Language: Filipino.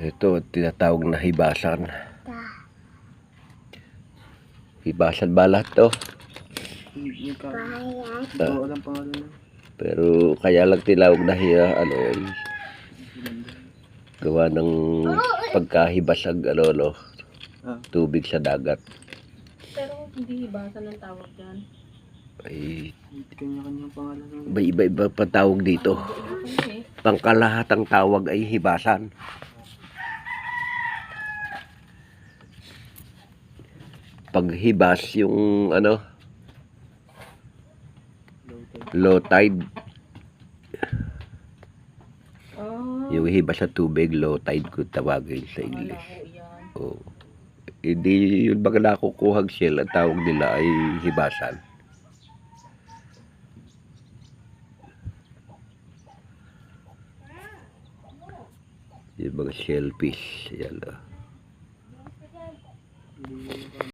Ito, tinatawag na hibasan. Hibasan ba lahat to? Na. Pero kaya lang tinawag na hiya, ano, eh, gawa ng pagkahibasag, ano, no, Ah. tubig sa dagat. Pero hindi hibasan ang tawag dyan. Ay, may iba-iba pa tawag dito. Eh? Pangkalahatang tawag ay hibasan. Paghibas yung ano, low tide, Ah, yung hibas sa tubig, low tide kung tawagin sa English. ko. Oh. Hindi yun baga nakukuhag shell, ang tawag nila ay hibasan. Yung mga shellfish, yan. Hindi